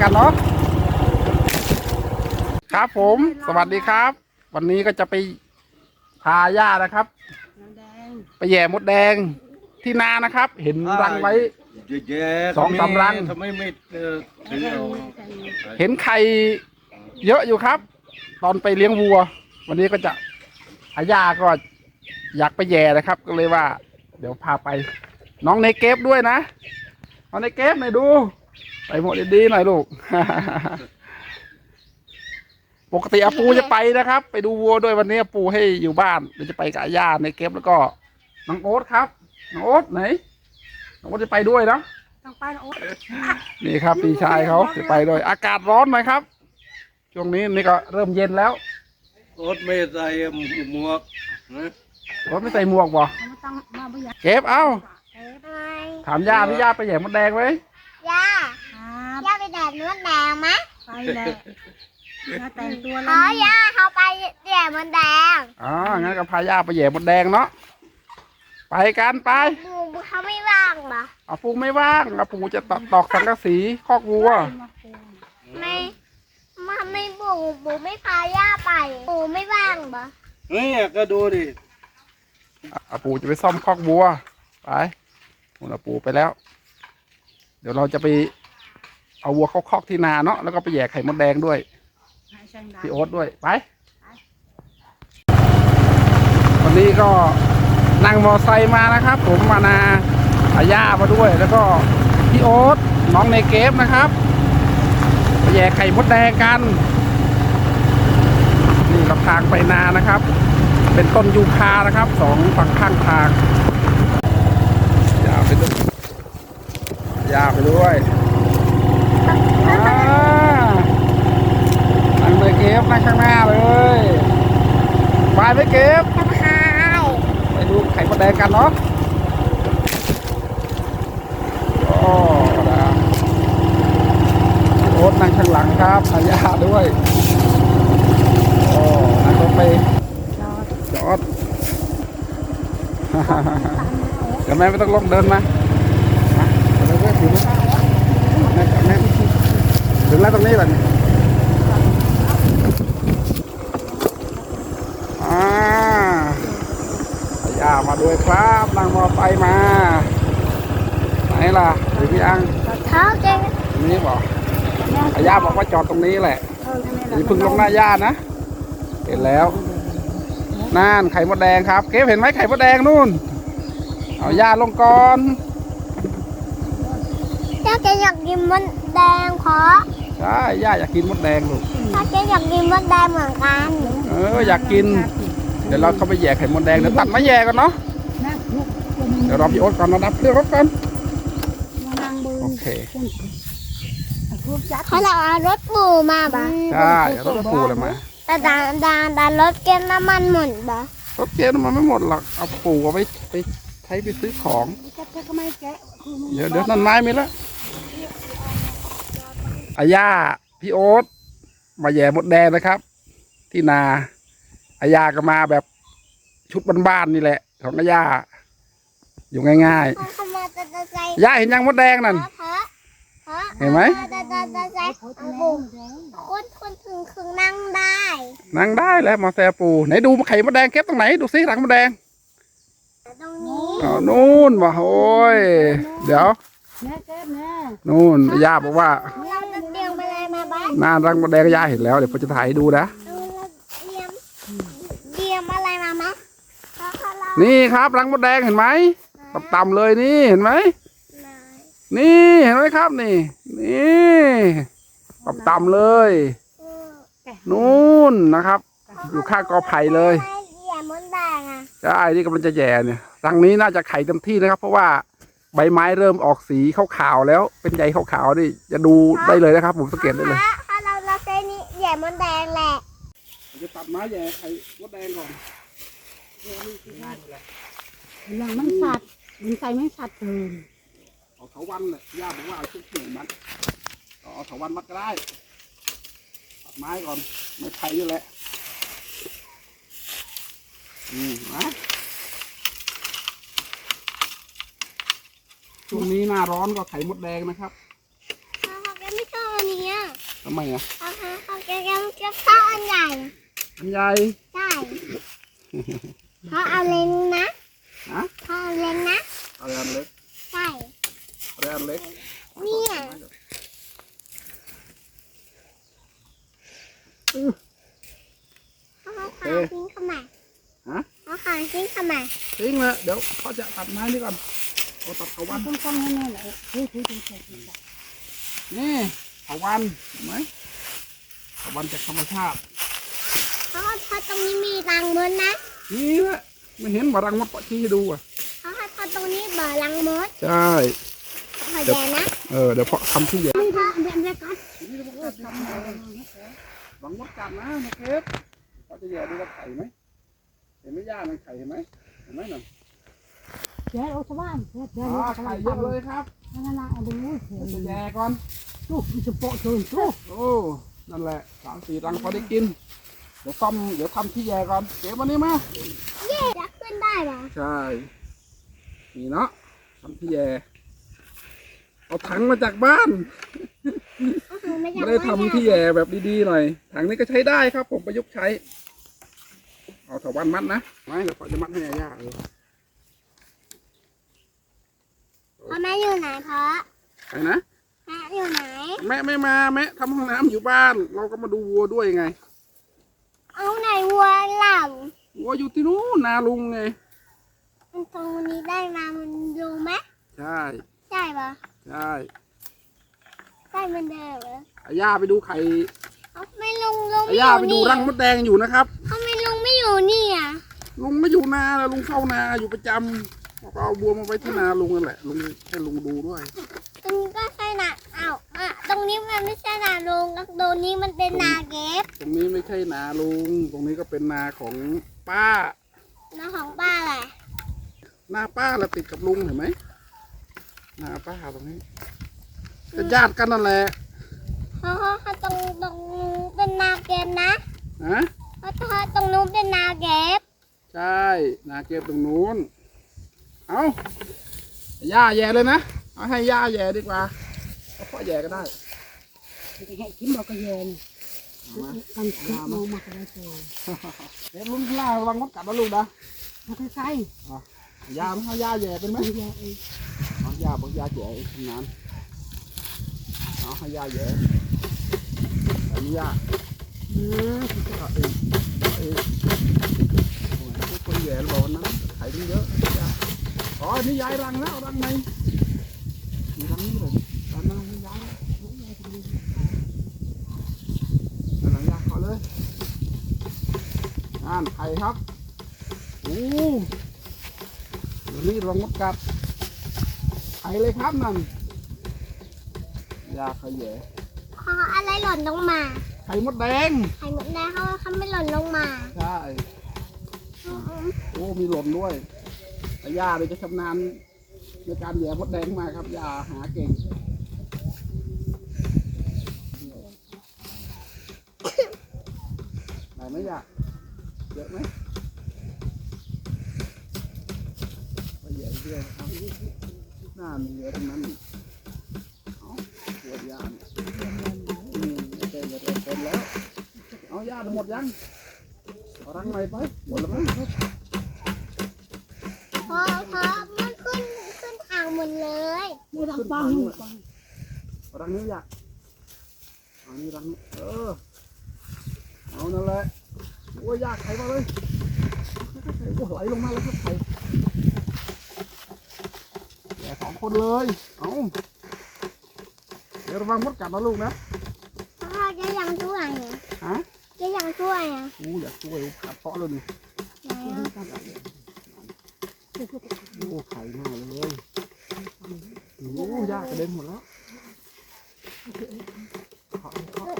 กันเนาะครับผม สวัสดีครับ วันนี้ก็จะไปพาย่านะครับ ไปแย่มดแดงที่นานะครับ เห็นรังไว้ เยอะแยะสองสามรัง ทำไมไม่เออถึงเอาเห็นไข่เยอะอยู่ครับ ตอนไปเลี้ยงวัว วันนี้ก็จะอาย่าก็อยากไปแย่นะครับ ก็เลยว่า เดี๋ยวพาไป น้องในเก็บด้วยนะน้องในเก็บหน่อยดู ไปหมดดีๆหน่อยลูก ปกติอาปูจะไปนะครับ ไปดูวัวด้วยวันนี้อาปูให้อยู่บ้านเดี๋ยวจะไปกับอาย่าในเก็บแล้วก็น้องโอ๊ตครับน้องโอ๊ตไหนน้องโอ๊ตจะไปด้วยเนาะต้องไปนะโอ๊ตนี่ครับพี่ชายเขาจะไปด้วย อากาศร้อนหน่อยครับ ช่วงนี้นี่ก็เริ่มเย็นแล้วโอ๊ตไม่ใส่หมวกนะรถไม่ใส่หมวกบ่ไม่ต้องมาบ่อยากเก็บเอ้าเอ๊ะทำไมถามย่าพี่ย่าไปแหย่มดแดงไหมย่าครับ ย่าไปแดดนวดแดงไหมไปแหละมาแต่งตัวขแล้วอย่าเขาไปแดดมันแดงอ๋องั้นก็พาย่าไปแหย่มดแดงเนาะไปกันไปบูเขาไม่ว่างเหรออาปูไม่ว่างอาปูจะตอกตอกสังกะสีคอกวัวไม่มาไม่บูบูไม่พาย่าไปบูไม่ว่างเหรอนี่ก็ดูดิอาปูจะไปซ่อมคอกวัวไปคุณอาปูไปแล้ว เดี๋ยวเราจะไป เอาวัวเข้าคอกที่นาเนาะแล้วก็ไปแหย่ไข่มดแดงด้วยให้แซงดาพี่โอ๊ตด้วยไปวันนี้ก็นั่งมอไซค์มานะครับ ผมมานาอาย่ามาด้วย แล้วก็พี่โอ๊ตน้องในเกฟนะครับไปแย่ไข่มดแดงกันนี่กับทางไปนานะครับ เป็นต้นยูคานะครับสองฝั่งข้างทางยาวไปด้วยยาวไปด้วยอ่า นั่ง เลยเก็บนั่งข้างหน้าเลยไปไปเก็บสะพายไปดูไข่มดแดงกันเนาะโอ้นะโอ๊ตนั่งข้างหลังครับอาญาด้วยโอ้นั่งรถไปจอดเดี๋ยวแม่ไม่ต้องลงเดินมามาเดินไปถึงแล้วแม่แม่ถึงแล้วตรงนี้แหละนี่ อ่าอาย่า มาด้วยครับนั่งมอไซค์มาไหนล่ะถึงยังเท้าเก่งนี่บอกอาย่าบอกว่าจอดตรงนี้แหละเออทำไมอย่าเพึ่งลงหน้าย่านะเห็นแล้วนั่นไข่มดแดงครับเก็บเห็นไหมไข่มดแดงนู่นเอาย่าลงก่อนย่าแกอยากกินมดแดงขอใช่ย่าอยากกินมดแดงลูกถ้าแกอยากกินมดแดงเหมือนกัน เอออยากกิน เดี๋ยวเราเข้าไปแย่ไข่มดแดงเดี๋ยวตัดไม้แย่กันเนาะนะลูกตัวมึงเดี๋ยวรอพี่โอ๊ตก่อนมาดับเครื่องรถก่อนมานั่งเบนโอเคลูกจัดเขาเราเอารถปูมาบ่ใช่เดี๋ยวรถจะปูเลยมาแต่ดานดานดานรถเก็บน้ำมันหมดบ่รถเกณฑ์มันไม่หมดหรอกเอาปูเอาไปไปใช้ไปซื้อของแกะก็ไม่แกะคือมึงเดี๋ยวเดี๋ยวนั่นไม้มีแล้วอาย่าพี่โอ๊ตมาแย่มดแดงนะครับ ที่นา อาย่าก็มาแบบชุดบ้านๆนี่แหละ ของอาย่าอยู่ง่ายเขาเข้ามาจะจะใจๆย่าเห็นยังมดแดงนั่นเพราะเพราะเห็นไหมจะจะจะใจโอ้ยเอาแดปูงแดงคนคนถึงคือนั่งได้ นั่งได้แล้วมาแซปูไหนดูไข่มดแดงเก็บตรงไหนดูซิหลังมดแดงตรงนี้อ๋อนู่นมาโอ้ยเดี๋ยวแม่แกะแม่นู่นย่าบอกว่าเราจะเตรียมอะไรมาบ้างหน้ารังมดแดงย่าเห็นแล้วเดี๋ยวผมจะถ่ายให้ดูนะ เราเตรียมเตรียมอะไรมาไหมเพราะเขาเรา นี่ครับรังมดแดงเห็นไหมต่ำๆเลยนี่เห็นไหมไหนนี่เห็นไหมครับนี่ นี่ต่ำๆเลยเออนู่นนะครับ อยู่ข้างกอไผ่เลยไม่เหยียบมดแดงอะใช่นี่กำลังจะแย่เนี่ยรังนี้น่าจะไข่เต็มที่นะครับ เพราะว่าใบไม้เริ่มออกสีขาวๆแล้ว เป็นใยขาวๆนี่จะดูได้เลยนะครับ ผมสังเกตได้เลยเพราะเพราะเราเราใช้นี่เหยียบมดแดงแหละจะตัดไม้แย่ไข่มดแดงก่อน หลังมันสัตว์มันใส่ไม่สัตว์เกินเอาเถาวันเลยย่าบอกว่าเอาชุดหนึ่งมัดก็เอาเถาวันมัดก็ได้ตัดไม้ก่อนไม้ไผ่นี่แหละอืมนะช่วงนี้หน้าร้อนก็ไข่มดแดงนะครับเพราะเขาแกไม่ชอบอันเนี้ยทำไมอะเขาเขาเขาจะยังจะเข้าอันใหญ่อันใหญ่ใช่ เขาเอาเล็งนะฮะเขาเอาเล็งนะเอาอันเล็กใช่เอาอันเล็กเนี่ยเขาเอาขาทิ้งเข้ามาฮะเขาขาทิ้งเข้ามาทิ้งเลยเดี๋ยวเขาจะตัดไม้นี่ก่อนเอาตัดเขาวันต้องต้องแน่ๆเลยเฮ้ยเฮ้ยเฮ้ยเฮ้ยเฮ้ยนี่เขาวันเห็นไหมเขาวันจากธรรมชาติเขาเอาทอดตรงนี้มีรังมดนะ นี่แหละไม่เห็นบารังมดปะชี้ให้ดูอะเขาเอาทอดตรงนี้บ่อรังมดใช่ขอแย่นะเออเดี๋ยวเพาะทำที่ใหญ่ไม่ได้อันเดียวอันเดียวกันหวังมดกัดนะนะเคฟเขาจะแย่ดูว่าไข่ไหมเห็นไหมย่ามันไข่เห็นไหมเห็นไหมนั่นแย่เอาชาวบ้านแย่แย่อ๋อไข่เยอะเลยครับนั่นน่ะเอาดูเฮ้ยจะแย่ก่อนลูกมันจะโปะเกินลูกโอ้นั่นแหละสามสี่รังพอได้กิน เดี๋ยวซ่อมเดี๋ยวทำที่แย่ก่อนเก็บวันนี้มาเย่จะขึ้นได้เหรอใช่นี่เนาะทำที่แย่เอาถังมาจากบ้านก็คือไม่อยาไม่กได้ทำที่แย่แบบดีๆหน่อย ถังนี้ก็ใช้ได้ครับ ผมประยุกต์ใช้ เอาถาวันมัดนะไม่เดี๋ยวเขาจะมัดให้ย่าๆเลยพ่อแม่อยู่ไหนพ่อไปนะแม่อยู่ไหนแม่ไม่มาแม่ทำห้องน้ำอยู่บ้าน เราก็มาดูวัวด้วยไง เอาไหนวัวหลังวัวอยู่ที่นู้นนาลุงไงมันตรงนี้ได้มามันดูไหมใช่ใช่ปะใช่ใช่เหมันเดิมเหรออาย่าไปดูไข่เอาไม่ลงลงอาไม่อยู่ย่าไปดูนี่รังมดแดงอยู่นะครับเขาไม่ลงไม่อยู่นี่อะลุงไม่อยู่นาแล้วลุงเข้านาอยู่ประจำก็เอาบัวมาไว้ที่นาลุงนั่นแหละลุงให้ลุงดูด้วย ตรงนี้ก็ใช่นะอ้าวอะตรง นี้มันไม่ใช่นาลงตรงนี้มันเป็นนาเก็บตรงนี้ไม่ใช่นาลุง ตรงนี้ก็เป็นนาของป้า นาของป้าแหละนาป้าเราติดกับลุงเห็นไหมนาป้าตรงนี้ก็ญาติกันนั่นแหละเขาเขาเขาตรงตรงนู้นเป็นนาเก็บนะฮะเขาเขาตรงนู้นเป็นนาเก็บใช่นาเก็บตรงนู้น เอาย่าแย่เลยนะ เอาให้ย่าแย่ดีกว่าเอาพ่อแย่ก็ได้ แกินบอกก็แย่เนี่ยเอามาตั้งคิดมองมาก็ได้เจอเดี๋ยลุงล่าระวังมดกัดนะลูกนะมาใกล้ยามันเอายาแย่เป็นไหมๆไม่แย่เองเอายาบอกยาแย่ทำงานเอาให้ยาแย่อันนี้ยานะเอาเองเอาเองโอ้ยพวกคนแย่เราบอกวันนั้นไข่ตั้งเยอะยาอ๋อนี่ยายรังแล้วรังในมีรังนี้เลยรังนั้นย้ายแล้วอันไหนยาขอ เลยอ่านไข่ครับโอ้เดี๋ยวนี้รังมดกัดไข่เลยครับนั่นยาไข่แย่เขาอะไรหล่นลงมา ไข่มดแดง ไข่หมดแล้วเขาเขาไม่หล่นลงมาใช่โอ้มีหล่นด้วยแต่ย่าเลยจะชำนาญในการแย่มดแดงมากครับย่าหาเก่ง ไหนไหมย่าเยอะไหมไปแย่ เรื่อยๆครับหน้ามีเยอะทั้งนั้นเอาปวดยาเนี่ยอืมโอเคหมดแล้วเต็มแล้ว เอายาหมดยังเอารังใหม่ไปหมดแล้วมั้งพอพอมันขึ้นขึ้นทางหมดเลยไม่ต้องฟังเอารังนี้อยากเอานี่รังนี้เออเอานั่นแหละโอ้ยยากไขมาเลยไข่โอ้ไหลลงมาแล้วครับไข่แย่สอง คนเลย เอาเดี๋ยวระวังมดกัดนะลูกนะพ่อจะยังช่วยอะฮะจะยังช่วยอะโอ้อยากช่วยขาดเพาะเลยนี่ไหนอะโอ้ไข่มากเลยโอ้ยากกระเด็นหมดแล้วเคาะเคาะ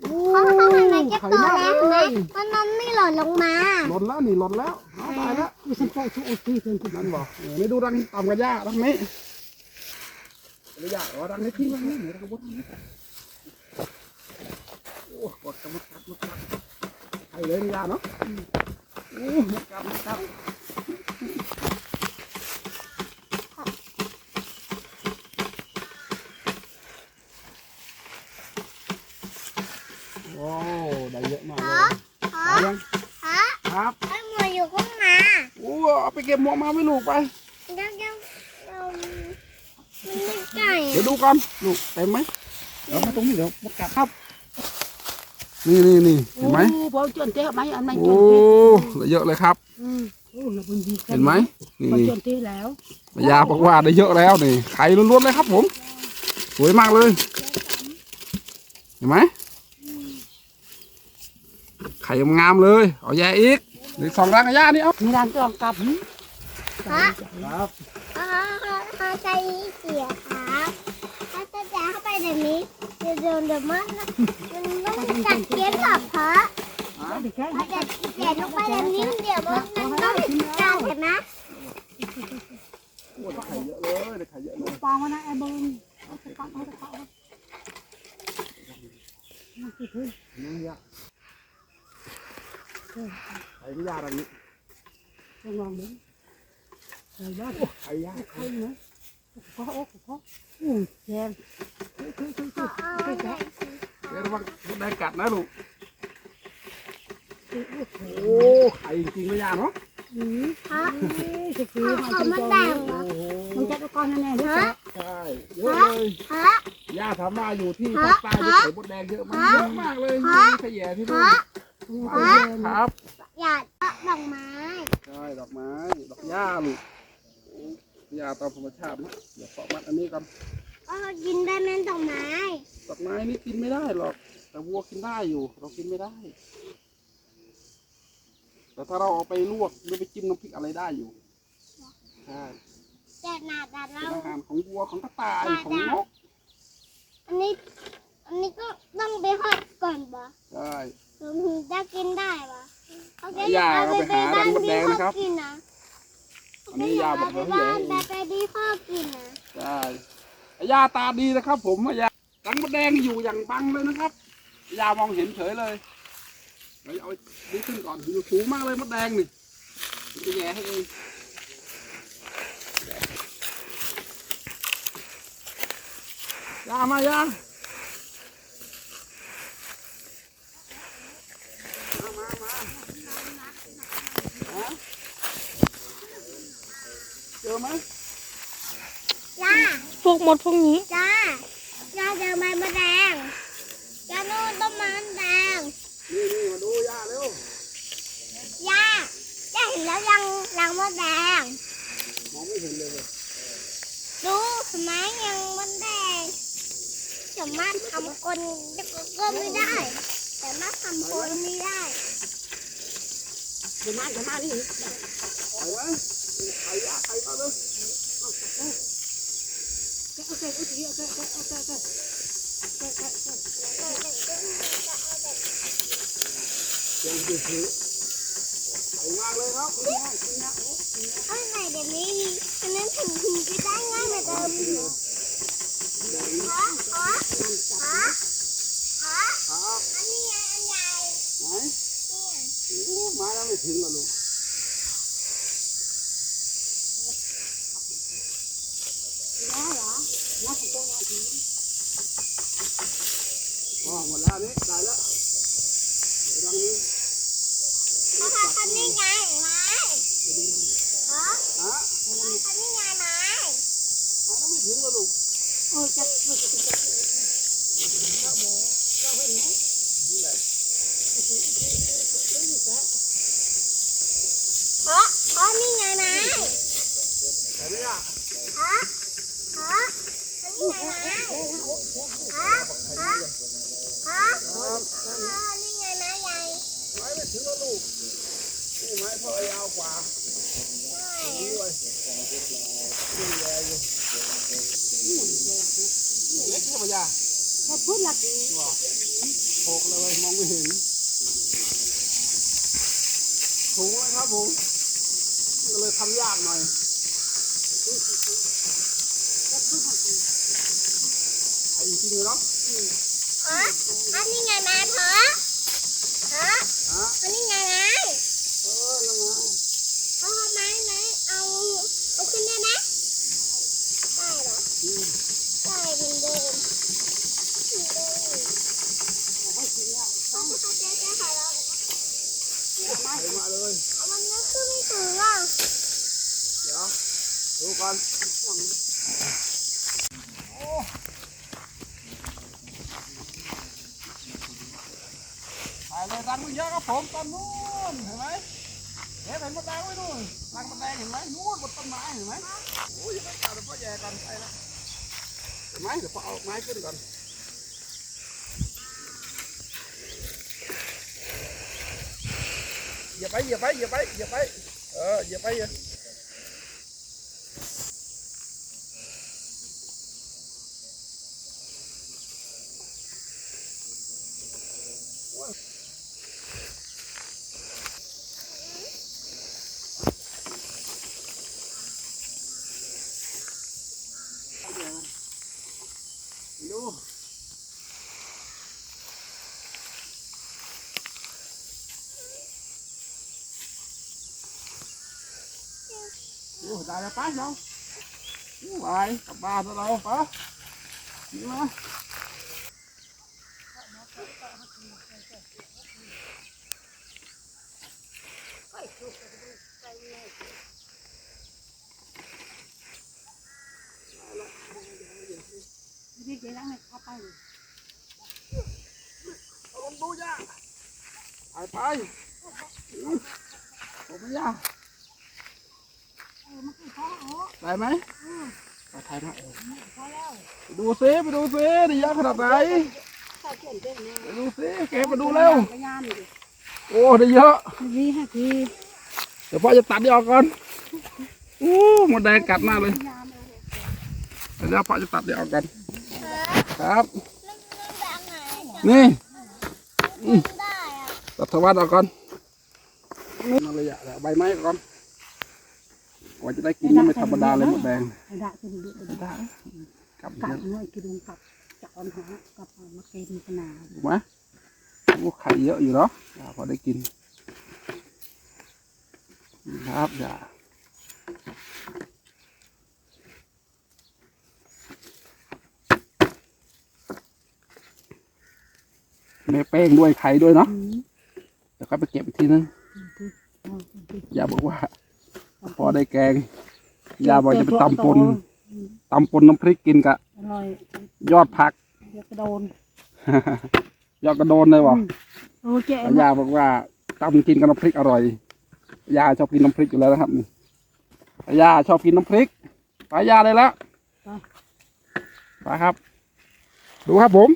โอ้เขาเขาทำไมจะไข่โตมากแล้วเลเห็นไหมยมันมันไม่หล่นลงมา หล่นแล้วนี่หล่นแล้วเอาตายแล้ว ไม่ใช่โปะทุกทีเป็นนั่นบอกเออนี่ดูรังต่ำกับหญ้ารังนี้ระยะว่ารังนี้ที่รังนี้ไหนรังบดนี้โอ้กดกระมัดกัดมุดกัดใครเลยกระยาเนาะโอ้มุดกัดมุดกัด ยัง ฮะ ครับ ไอ้หมวยอยู่ข้างหน้า โอ้เอาไปเก็บห มวกมาไม่ลูกไปยังยังเรามันไม่ไก่เดี๋ยวดูก่อนลูกเต็มไหมเดี๋ยวมาตรงนี้เดี๋ยวมากัดครับ นี่นี่นี่เห็นไหมโอ้พอจนเตะไหมอันไม่จโอ้นเตะได้เยอะเลยครับ อืมโอ้เราเป็นดีเห็นไหมนี่พอนี่จนเตะแล้วยาบอกว่าได้เยอะแล้วนี่ไข่ล้วนๆเลยครับ ผมสวยมากเลย เห็นไหมไข่งามๆเลย เอาแย่อีกหรือสองรังกับย่านี่เอามีร้านกลองกลับ หืมฮะครับฮะฮะฮะใจเสียครับถ้าจะแจเข้าไปแบบนี้เดี๋ยวเดี๋ยวเดี๋ยวมันมันต้องจัดเกียร์กับเพราะเด็กแค่ถ้าจะแจกลงไปแบบนี้เดี๋ยวมันมันต้องจัดเห็นไหมโอ้ได้ไข่เยอะเลยได้ไข่เยอะเลยปองวะนะไอ้เบิ้งเอาตะกอนเอาตะกอนเอามันคือคือนี่ยาไข่ไม่ยาอะไรนี้ลองลองดู ใส่ยอดไข่ยาใครเนาะขอโอ้ขออืมแย่คือคือคือขอเอาอันไหนเดี๋ยวระวังได้กัดนะลูกคือโอ้ไข่จริงไม่ยาเนาะอืมฮะคือคือขอขอมันแบ่งเหรอมันจะตะกอนแน่ๆด้วยใช่เยอะเลยฮะย่าทำมาอยู่ที่ฮะภาคใต้ที่ไข่มดแดงเยอะมากเยอะมากเลยฮะมีขยะที่นู่นครับอยากเอาดอกไม้ใช่ดอกไม้ดอกหญ้าลูก หญ้าตามธรรมชาตินะเดี๋ยวเพาะมัดอันนี้กันเออกินได้ไหมดอกไม้ดอกไม้นี่กินไม่ได้หรอก แต่วัวกินได้อยู่ เรากินไม่ได้ แต่ถ้าเราเอาไปลวกหรือไปจิ้มน้ำพริกอะไรได้อยู่ใช่แต่หนาแต่เป็เรานอาหารของวัวของกระต่ายของนกอันนี้ อันนี้ก็ต้องไปทอดก่อนปะใช่ถึงจะกินได้ปะเขาจะอย่าเอาเอาไปหารังมดแดงที่นะครับเขากินนะ อันนี้ยาบอกไปว่าผู้ใหญ่บ้านไปไปที่พ่อกินนะใช่ไอ้ยาตาดีนะครับ ผมไอ้ยารังมดแดงอยู่อย่างบังเลยนะครับไอ้ยามองเห็นเฉยเลยเดี๋ยวเอาดีขึ้นก่อนอยู่สูงมากเลยมดแดงนี่จะแย่ให้เองยามายามามามาฮะ เจอไหมจ้าพวกมดพวกนี้จ้าจ้าเจอไม้มะแดงจ้านู่นต้นไม้มะแดงนี่นี่มาดูย่าเร็วย่าจ้าเห็นแล้วยังรังมะแดงมองไม่เห็นเลยดูเห็นไหมยังมะแดงสามารถทำคนก็ไม่ได้สามารถทำคนไม่ได้ เดี๋ยวมาเดี๋ยวมานี่ไปไห มไข่ย่าไข่มาเลยโอเคโอเคโอเคโอเคโอเคโอเคโอเคเจ๋งจริงๆไข่มากเลยครับเอาไหนเดี๋ยวนี้อันนั้นถึงถึงจะได้ง่ายเหมือนเดิมฮะฮะฮะฮะครับอันนี้ไงอันใหญ่ไหนเนี่ยโอ้มาแล้วไม่ถึงหรอลูก อ๋อหมดแล้วนี่ได้แล้วเดี๋ยวรังนี้เขาทำคันนี้ไงไม้ฮะฮะคันนี้ไงไม้มาแล้วไม่ถึงหรอลูกโอ้จะฮะฮะนี่ไงไม้เห็นไหมอะฮะฮะอันนี้ไงไม้ฮะฮะ ฮะนนี้ไงไม้ใหญ่ไม้ไม่ถึงหรอลูกนี่ไม้พ่อยาวกว่าใช่ด้วยนี่แย่อยู่นี่เล็กธรรมดาถ้าพูดหลักโผล่เลยมองไม่เห็นถุงแล้วครับผมก็เลยทำยากหน่อยไอ้จริงๆเลยเนาะ ฮะอันนี้ไงไม้พอฮะฮะอันนี้ไงไม้เออแล้วไงเอาไม้ไหมเอาเอาขึ้นได้ไหมได้เหรอได้เหมือนเดิมเหมือนเดิมต้องเขาเจ๊เจ๊ขอเรามาเลยเอามันไม่ขึ้นไม่ถึงอะเดี๋ยวดูก่อนถ่าย เยรังมันเยอะครับผมตอนนู้นเห็นไหมเห็นเห็นมดแดงไว้นู่นรังมดแดงเห็นไหมนู่นบนต้นไม้เห็นไหมโอ้ยไม่กล้าเดี๋ยวพ่อแย่กันไปละเห็นไหมเดี๋ยวพ่อเอาไม้ขึ้นก่อนเหยียบไปเหยียบไปเหยียบไปเหยียบไปเออเหยียบไปเหยียบ ดู ดูได้แล้วป้าเราไปกลับบ้านแล้วเรา ไปเลยเอาลงดูย่าไปไปผมไม่ยากเออมันคือพ่อโอ้ได้ไหมไปถ่ายนะพอแล้วไปดูซิไปดูซินี่ยากขนาดไหนข้าวเขียนเต้นเนี่ยไปดูซิเก็บมาดูเร็วไปยามดิโอ้ได้เยอะวีห้าทีเดี๋ยวพ่อจะตัดนี่ออกก่อนโอ้หมดแดงกัดมากเลยยามเลยเดี๋ยวพ่อจะตัดนี่ออกก่อนครับมันมันแบบไหนนี่จำได้อะตัดทวัดออกก่อนมาเลยอะใบไม้ก่อน กว่าจะได้กินนี่ไม่ธรรมดาเลยหมดแดงไอ้ดะกินเดือดได้กับกัเยดอะน้อยกินกับจับอันหากับมะเขือมีขนาดถูกไหมโอ้ไข่เยอะอยู่เนาะอ่าพอได้กินนี่ครับอย่าแม่เป้งด้วยไข่ด้วยเนาะอืมเดี๋ยวก็ไปเก็บอีกทีนึงเอาไปอย่าบอกว่า พอได้แกงอย่าบอกจะไปตำปนตำปนน้ำพริกกินกะอร่อยยอดผักเดี๋ยวกระโดนยอดกระโดนเลยวะโอ้เจ๊ยาบอกว่าตำกินกับน้ำพริกอร่อย ยาชอบกินน้ำพริกอยู่แล้วนะครับนี่ยาชอบกินน้ำพริกไปยาเลยแล้วไปครับ ดูครับผม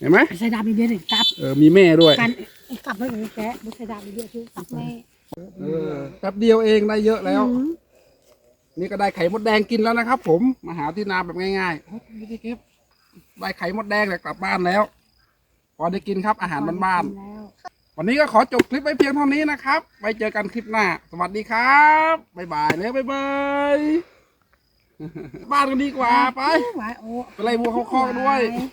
เห็นไหมใส่ดาบเยอะๆเลยกลับเออมีแม่ด้วย กันกลับไม่เลยแกไม่ใส่ดาบเยอะๆคือกลับแม่ เออแป๊บเดียวเองได้เยอะแล้วอืมนี่ก็ได้ไข่มดแดงกินแล้วนะครับ ผมมาหาที่นาแบบง่ายๆโอ้ยไม่ได้เก็บได้ไข่มดแดงแล้วกลับบ้านแล้ว พอได้กินครับอาหารบ้านแล้วๆวันนี้ก็ขอจบคลิปไว้เพียงเท่านี้นะครับไว้เจอกันคลิปหน้า สวัสดีครับบ๊ายบายเลยบ๊ายบายบ้านกันดีกว่าไปหวายโอ้ไปไล่วัวเข้าคอกด้วยหวาย